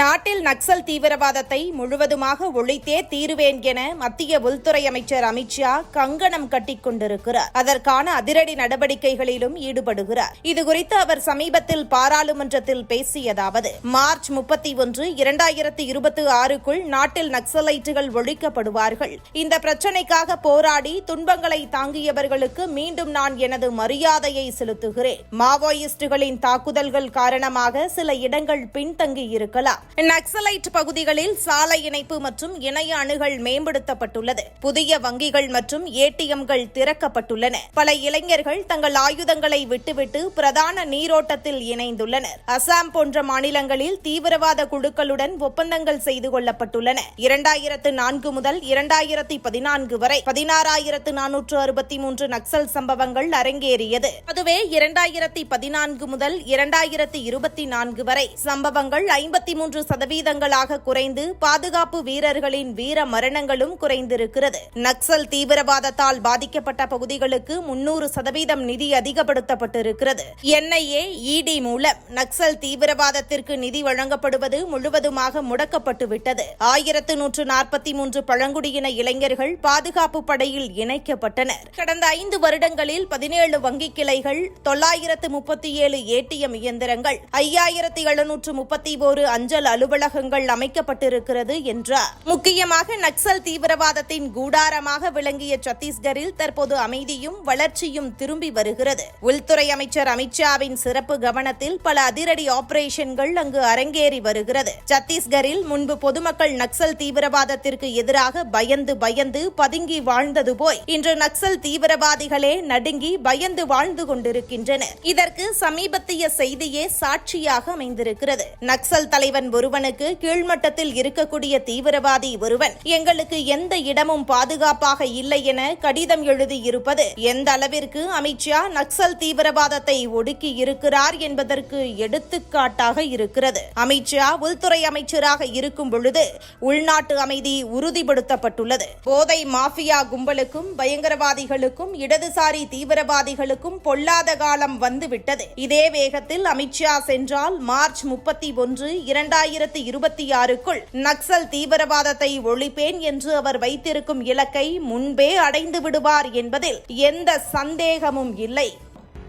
நாட்டில் நக்சல் தீவிரவாதத்தை முழுவதுமாக ஒழித்தே தீருவேன் என மத்திய உள்துறை அமைச்சர் அமித்ஷா கங்கணம் கட்டிக் கொண்டிருக்கிறார். அதற்கான அதிரடி நடவடிக்கைகளிலும் ஈடுபடுகிறார். இதுகுறித்து அவர் சமீபத்தில் பாராளுமன்றத்தில் பேசியதாவது மார்ச் முப்பத்தி ஒன்று இரண்டாயிரத்தி இருபத்தி ஆறுக்குள் நாட்டில் நக்சலைட்டுகள் ஒழிக்கப்படுவார்கள். இந்த பிரச்சினைக்காக போராடி துன்பங்களை தாங்கியவர்களுக்கு மீண்டும் நான் எனது மரியாதையை செலுத்துகிறேன். மாவோயிஸ்டுகளின் தாக்குதல்கள் காரணமாக சில இடங்கள் பின்தங்கியிருக்கலாம். நக்சலைட் பகுதிகளில் சாலை இணைப்பு மற்றும் இணைய அணுகல் மேம்படுத்தப்பட்டுள்ளது. புதிய வங்கிகள் மற்றும் ஏடிஎம்கள் திறக்கப்பட்டுள்ளன. பல இளைஞர்கள் தங்கள் ஆயுதங்களை விட்டுவிட்டு பிரதான நீரோட்டத்தில் இணைந்துள்ளனர். அசாம் போன்ற மாநிலங்களில் தீவிரவாத குழுக்களுடன் ஒப்பந்தங்கள் செய்து கொள்ளப்பட்டுள்ளன. இரண்டாயிரத்து நான்கு முதல் இரண்டாயிரத்தி பதினான்கு வரை பதினாறாயிரத்து நானூற்று அறுபத்தி மூன்று நக்சல் சம்பவங்கள் அரங்கேறியது. அதுவே இரண்டாயிரத்தி பதினான்கு முதல் இரண்டாயிரத்தி இருபத்தி நான்கு வரை சம்பவங்கள் ஐம்பத்தி மூன்று மூன்று சதவீதங்களாக குறைந்து பாதுகாப்பு வீரர்களின் வீர மரணங்களும் குறைந்திருக்கிறது. நக்சல் தீவிரவாதத்தால் பாதிக்கப்பட்ட பகுதிகளுக்கு முன்னூறு சதவீதம் நிதி அதிகப்படுத்தப்பட்டிருக்கிறது. என்ஐஏ இடி மூலம் நக்சல் தீவிரவாதத்திற்கு நிதி வழங்கப்படுவது முழுவதுமாக முடக்கப்பட்டுவிட்டது. ஆயிரத்து நூற்று நாற்பத்தி மூன்று பழங்குடியின இளைஞர்கள் பாதுகாப்பு படையில் இணைக்கப்பட்டனர். கடந்த ஐந்து வருடங்களில் பதினேழு வங்கிக் கிளைகள் தொள்ளாயிரத்து முப்பத்தி ஏழு ஏடிஎம் இயந்திரங்கள் ஐயாயிரத்தி எழுநூற்று முப்பத்தி ஓரு அஞ்சல் அலுவலகங்கள் அமைக்கப்பட்டிருக்கிறது என்றார். முக்கியமாக நக்சல் தீவிரவாதத்தின் கூடாரமாக விளங்கிய சத்தீஸ்கரில் தற்போது அமைதியும் வளர்ச்சியும் திரும்பி வருகிறது. உள்துறை அமைச்சர் அமித்ஷாவின் சிறப்பு கவனத்தில் பல அதிரடி ஆபரேஷன்கள் அங்கு அரங்கேறி வருகிறது. சத்தீஸ்கரில் முன்பு பொதுமக்கள் நக்சல் தீவிரவாதத்திற்கு எதிராக பயந்து பயந்து பதுங்கி வாழ்ந்தது போய் இன்று நக்சல் தீவிரவாதிகளே நடுங்கி பயந்து வாழ்ந்து கொண்டிருக்கின்றனர். இதற்கு சமீபத்திய செய்தியே சாட்சியாக அமைந்திருக்கிறது. நக்சல் தலைவர் தலைவன் ஒருவனுக்கு கீழ்மட்டத்தில் இருக்கக்கூடிய தீவிரவாதி ஒருவன் எங்களுக்கு எந்த இடமும் பாதுகாப்பாக இல்லை என கடிதம் எழுதியிருப்பது. எந்த அளவிற்கு அமித்ஷா நக்சல் தீவிரவாதத்தை ஒடுக்கி இருக்கிறார் என்பதற்கு எடுத்துக்காட்டாக இருக்கிறது. அமித்ஷா உள்துறை அமைச்சராக இருக்கும் பொழுது உள்நாட்டு அமைதி உறுதிப்படுத்தப்பட்டுள்ளது. போதை மாஃபியா கும்பலுக்கும் பயங்கரவாதிகளுக்கும் இடதுசாரி தீவிரவாதிகளுக்கும் பொல்லாத காலம் வந்துவிட்டது. இதே வேகத்தில் அமித்ஷா சென்றால் மார்ச் முப்பத்தி ஒன்று இரண்டு இரண்டாயிரத்து இருபத்தி ஆறுக்குள் நக்சல் தீவிரவாதத்தை ஒழிப்பேன் என்று அவர் வைத்திருக்கும் இலக்கை முன்பே அடைந்து விடுவார் என்பதில் எந்த சந்தேகமும் இல்லை.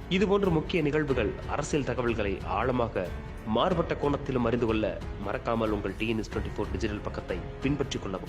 இதுபோன்ற முக்கிய நிகழ்வுகள் அரசியல் தகவல்களை ஆழமாக மாறுபட்ட கோணத்திலும் அறிந்து கொள்ள மறக்காமல் உங்கள் டிஎன்எஸ் டுவெண்ட்டி ஃபோர் டிஜிட்டல் பக்கத்தை பின்பற்றிக் கொள்ளவும்.